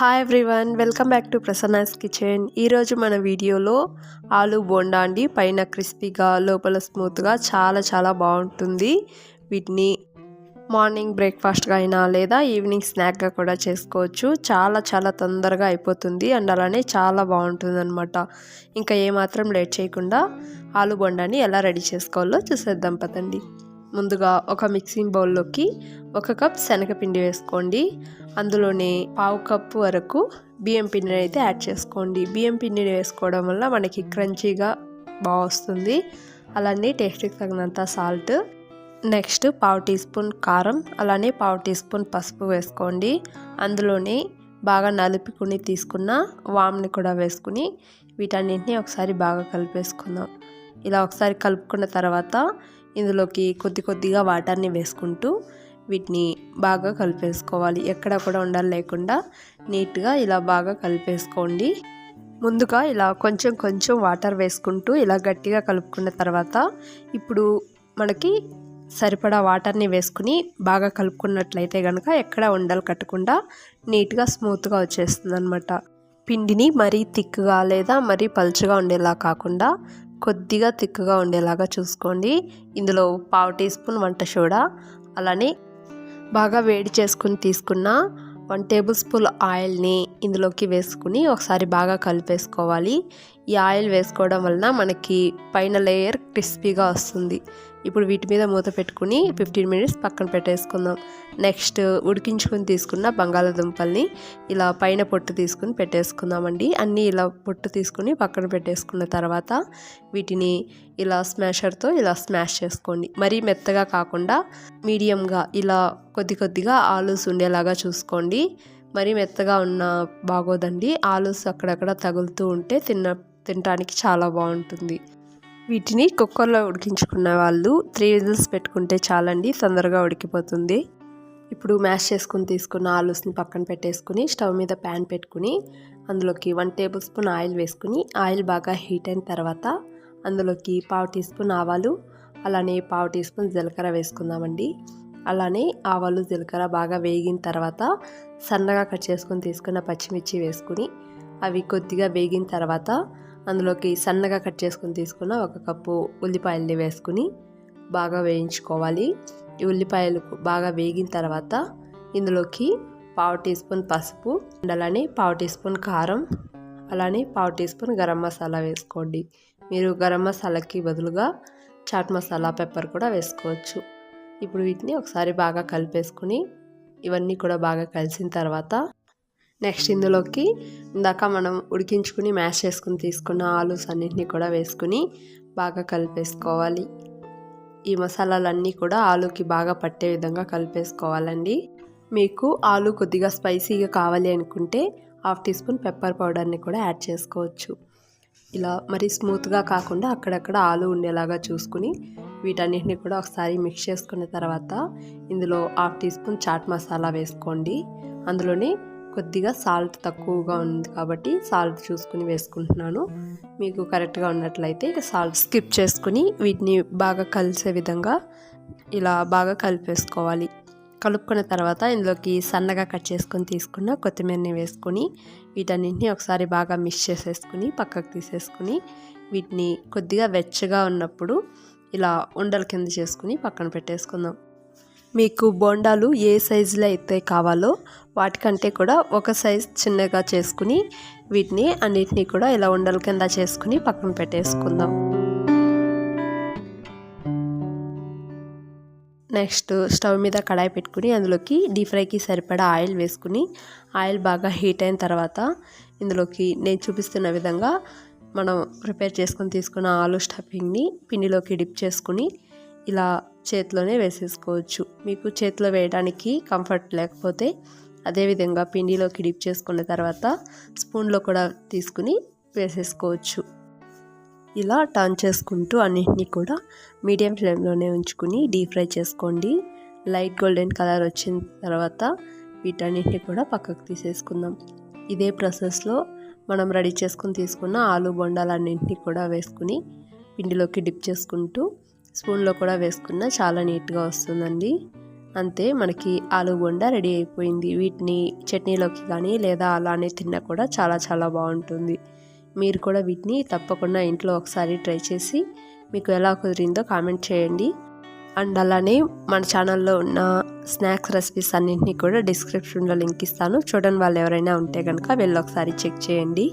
Hi everyone welcome back to Prasanna's kitchen ఈరోజు మన వీడియోలో ఆలు బోండా అండి. పైన క్రిస్పీగా లోపల స్మూత్గా చాలా చాలా బాగుంటుంది. వీటిని మార్నింగ్ బ్రేక్ఫాస్ట్గా అయినా లేదా ఈవినింగ్ స్నాక్గా కూడా చేసుకోవచ్చు. చాలా చాలా తొందరగా అయిపోతుంది అండ్ అలానే చాలా బాగుంటుంది అనమాట ఇంకా ఏమాత్రం లేట్ చేయకుండా ఆలు బొండాని ఎలా రెడీ చేసుకోవాలో చూసేద్దాం పదండి. ముందుగా ఒక మిక్సింగ్ బౌల్లోకి ఒక కప్ శనగపిండి వేసుకోండి. అందులోనే పావు కప్పు వరకు బియ్యం పిండిని అయితే యాడ్ చేసుకోండి. బియ్యం పిండిని వేసుకోవడం వల్ల మనకి క్రంచీగా బాగా వస్తుంది. అలానే టేస్ట్కి తగినంత సాల్ట్. నెక్స్ట్ పావు టీ స్పూన్ కారం అలానే పావు టీ స్పూన్ పసుపు వేసుకోండి. అందులోనే బాగా నలుపుకుని తీసుకున్న వామ్ని కూడా వేసుకుని వీటన్నింటినీ ఒకసారి బాగా కలిపేసుకుందాం. ఇలా ఒకసారి కలుపుకున్న తర్వాత ఇందులోకి కొద్ది కొద్దిగా వాటర్ని వేసుకుంటూ వీటిని బాగా కలిపేసుకోవాలి. ఎక్కడ కూడా ఉండాలి లేకుండా నీట్గా ఇలా బాగా కలిపేసుకోండి. ముందుగా ఇలా కొంచెం కొంచెం వాటర్ వేసుకుంటూ ఇలా గట్టిగా కలుపుకున్న తర్వాత ఇప్పుడు మనకి సరిపడా వాటర్ని వేసుకుని బాగా కలుపుకున్నట్లయితే కనుక ఎక్కడ ఉండలు కట్టకుండా నీట్గా స్మూత్గా వచ్చేస్తుంది అనమాట పిండిని మరీ థిక్గా లేదా మరీ పలుచగా ఉండేలా కాకుండా కొద్దిగా థిక్గా ఉండేలాగా చూసుకోండి. ఇందులో పావు టీ స్పూన్ వంట సోడా అలానే బాగా వేడి చేసుకుని తీసుకున్న వన్ టేబుల్ స్పూన్ ఆయిల్ని ఇందులోకి వేసుకుని ఒకసారి బాగా కలిపేసుకోవాలి. ఈ ఆయిల్ వేసుకోవడం వలన మనకి పైన లేయర్ క్రిస్పీగా వస్తుంది. ఇప్పుడు వీటి మీద మూత పెట్టుకుని ఫిఫ్టీన్ మినిట్స్ పక్కన పెట్టేసుకుందాం. నెక్స్ట్ ఉడికించుకొని తీసుకున్న బంగాళాదుంపల్ని ఇలా పైన పొట్టు తీసుకుని పెట్టేసుకుందామండి. అన్నీ ఇలా పొట్టు తీసుకుని పక్కన పెట్టేసుకున్న తర్వాత వీటిని ఇలా స్మాషర్తో ఇలా స్మాష్ చేసుకోండి. మరీ మెత్తగా కాకుండా మీడియంగా ఇలా కొద్ది కొద్దిగా ఆలూస్ ఉండేలాగా చూసుకోండి. మరీ మెత్తగా ఉన్న బాగోదండి. ఆలూస్ అక్కడక్కడ తగులుతూ ఉంటే తిన్న తినడానికి చాలా బాగుంటుంది. వీటిని కుక్కర్లో ఉడికించుకున్న వాళ్ళు త్రీ విజిల్స్ పెట్టుకుంటే చాలండి తొందరగా ఉడికిపోతుంది. ఇప్పుడు మ్యాష్ చేసుకుని తీసుకున్న ఆలూస్ని పక్కన పెట్టేసుకుని స్టవ్ మీద ప్యాన్ పెట్టుకుని అందులోకి వన్ టేబుల్ స్పూన్ ఆయిల్ వేసుకుని ఆయిల్ బాగా హీట్ అయిన తర్వాత అందులోకి పావు టీ స్పూన్ ఆవాలు అలానే పావు టీ స్పూన్ జీలకర్ర వేసుకుందామండి. అలానే ఆవాలు జీలకర్ర బాగా వేగిన తర్వాత సన్నగా కట్ చేసుకుని తీసుకున్న పచ్చిమిర్చి వేసుకుని అవి కొద్దిగా వేగిన తర్వాత అందులోకి సన్నగా కట్ చేసుకుని తీసుకున్న ఒక కప్పు ఉల్లిపాయల్ని వేసుకుని బాగా వేయించుకోవాలి. ఈ ఉల్లిపాయలు బాగా వేగిన తర్వాత ఇందులోకి పావు టీ స్పూన్ పసుపు అలానే పావు టీ స్పూన్ కారం అలానే పావు టీ స్పూన్ గరం మసాలా వేసుకోండి. మీరు గరం మసాలాకి బదులుగా చాట్ మసాలా పెప్పర్ కూడా వేసుకోవచ్చు. ఇప్పుడు వీటిని ఒకసారి బాగా కలిపేసుకుని ఇవన్నీ కూడా బాగా కలిసిన తర్వాత నెక్స్ట్ ఇందులోకి ఇందాక మనం ఉడికించుకుని మ్యాష్ చేసుకుని తీసుకున్న ఆలూస్ అన్నింటినీ కూడా వేసుకుని బాగా కలిపేసుకోవాలి. ఈ మసాలాలన్నీ కూడా ఆలుకి బాగా పట్టే విధంగా కలిపేసుకోవాలండి. మీకు ఆలు కొద్దిగా స్పైసీగా కావాలి అనుకుంటే హాఫ్ టీ స్పూన్ పెప్పర్ పౌడర్ని కూడా యాడ్ చేసుకోవచ్చు. ఇలా మరి స్మూత్గా కాకుండా అక్కడక్కడ ఆలు ఉండేలాగా చూసుకుని వీటన్నిటిని కూడా ఒకసారి మిక్స్ చేసుకున్న తర్వాత ఇందులో half teaspoon chaat masala వేసుకోండి. అందులోనే కొద్దిగా సాల్ట్ తక్కువగా ఉంది కాబట్టి సాల్ట్ చూసుకుని వేసుకుంటున్నాను. మీకు కరెక్ట్గా ఉన్నట్లయితే సాల్ట్ స్కిప్ చేసుకుని వీటిని బాగా కలిసే విధంగా ఇలా బాగా కలిపేసుకోవాలి. కలుపుకున్న తర్వాత ఇందులోకి సన్నగా కట్ చేసుకొని తీసుకున్న కొత్తిమీరని వేసుకొని వీటన్నింటిని ఒకసారి బాగా మిక్స్ చేసేసుకుని పక్కకు తీసేసుకుని వీటిని కొద్దిగా వెచ్చగా ఉన్నప్పుడు ఇలా ఉండల కింద చేసుకుని పక్కన పెట్టేసుకుందాం. మీకు బోండాలు ఏ సైజులో అయితే కావాలో వాటికంటే కూడా ఒక సైజ్ చిన్నగా చేసుకుని వీటిని అన్నిటినీ కూడా ఇలా ఉండల కింద చేసుకుని పక్కన పెట్టేసుకుందాం. నెక్స్ట్ స్టవ్ మీద కడాయి పెట్టుకుని అందులోకి డీప్ ఫ్రైకి సరిపడా ఆయిల్ వేసుకుని ఆయిల్ బాగా హీట్ అయిన తర్వాత ఇందులోకి నేను చూపిస్తున్న విధంగా మనం ప్రిపేర్ చేసుకొని తీసుకున్న ఆలు స్టఫింగ్ని పిండిలోకి డిప్ చేసుకుని ఇలా చేతిలోనే వేసేసుకోవచ్చు. మీకు చేతిలో వేయడానికి కంఫర్ట్ లేకపోతే అదేవిధంగా పిండిలోకి డిప్ చేసుకున్న తర్వాత స్పూన్లో కూడా తీసుకుని వేసేసుకోవచ్చు. ఇలా టర్న్ చేసుకుంటూ అన్నింటినీ కూడా మీడియం ఫ్లేమ్లోనే ఉంచుకుని డీప్ ఫ్రై చేసుకోండి. లైట్ గోల్డెన్ కలర్ వచ్చిన తర్వాత వీటన్నింటినీ కూడా పక్కకు తీసేసుకుందాం. ఇదే ప్రాసెస్లో మనం రెడీ చేసుకుని తీసుకున్న ఆలు బొండాలన్నింటినీ కూడా వేసుకుని పిండిలోకి డిప్ చేసుకుంటూ స్పూన్లో కూడా వేసుకున్న చాలా నీట్గా వస్తుందండి. అంతే మనకి ఆలు బొండ రెడీ అయిపోయింది. వీటిని చట్నీలోకి కానీ లేదా అలానే తిన్నా కూడా చాలా చాలా బాగుంటుంది. మీరు కూడా వీటిని తప్పకుండా ఇంట్లో ఒకసారి ట్రై చేసి మీకు ఎలా కుదిరిందో కామెంట్ చేయండి. అండ్ అలానే మన ఛానల్లో ఉన్న స్నాక్స్ రెసిపీస్ అన్నింటినీ కూడా డిస్క్రిప్షన్లో లింక్ ఇస్తాను. చూడని వాళ్ళు ఎవరైనా ఉంటే కనుక వెళ్ళి ఒకసారి చెక్ చేయండి.